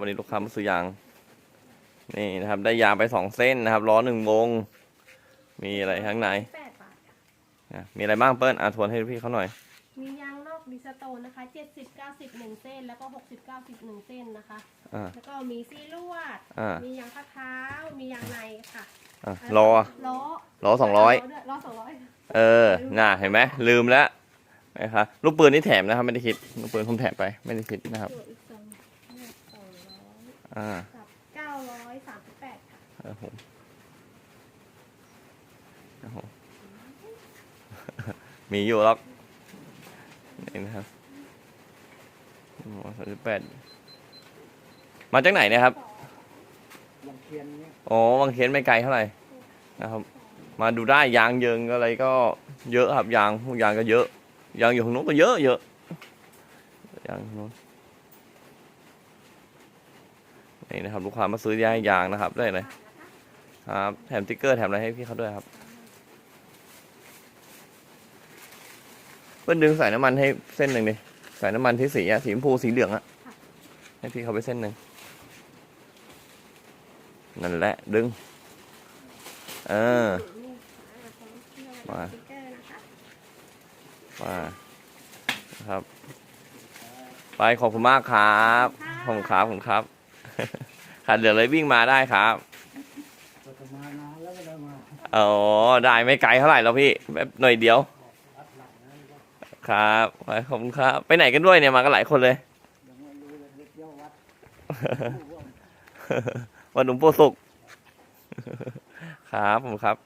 วันนี้ลูกค้ามาซื้อยาง นี่นะครับ ได้ยางไปสองเส้นนะครับล้อหนึ่งวง มีอะไรข้างในแปดบาทค่ะอะมีอะไรบ้างเปิ้ลอะทวนให้พี่เขาหน่อย มียางนอกดิสโตนนะคะ70 90หนึ่งเส้น แล้วก็60 90หนึ่งเส้นนะคะ อ่า แล้วก็มีซีลวด อ่า มียางพักเท้า มียางในค่ะอะรอล้อล้อสองร้อยด้วยล้อสองร้อยเออน่ะเห็นไหมลืมแล้วนะครับลูกปืนนี่แถมนะครับไม่ได้คิดลูกปืนผมแถมไปไม่ได้คิดนะครับ ตัวอีกสองเนี่ยสองร้อย อ่ากับเก้าร้อยสามสิบแปดค่ะโอ้โหโอ้โหมีอยู่หรอกนี่นะครับสามสิบแปดมาจากไหนเนี่ยครับลำเทียนเนี่ยอ๋อบางเขนไม่ไกลเท่าไหร่นะครับ มาดูได้ยางเยิงอะไรก็เยอะครับยางพวกยางก็เยอะยางอยู่ข้างโน้นก็เยอะเยอะยางข้างโน้น นี่นะครับลูกค้ามาซื้อยางยางนะครับได้เลยครับแถมติ๊กเกอร์แถมอะไรให้พี่เขาด้วยครับ เพิ่นดึงสายน้ำมันให้เส้นหนึ่งดิสายน้ำมันที่สีอะสีชมพูสีเหลืองอะให้พี่เขาไปเส้นหนึ่งนั่นแหละดึงเออมามาครับ ไปขอบคุณมากครับขอบคุณครับขอบคุณครับ ขาดเหลือเลยวิ่งมาได้ครับก็จะมานานแล้วก็ได้มาอ๋อได้ไม่ไกลเท่าไหร่แล้วพี่แบบหน่อยเดียวรับหลังนั้นก็ครับไปขอบคุณครับ ไปไหนกันด้วยเนี่ยมากันหลายคนเลยยังไม่รู้เลยเที่ยววัดผู้ว่าวันหนุ่มโปสุกครับผมครับ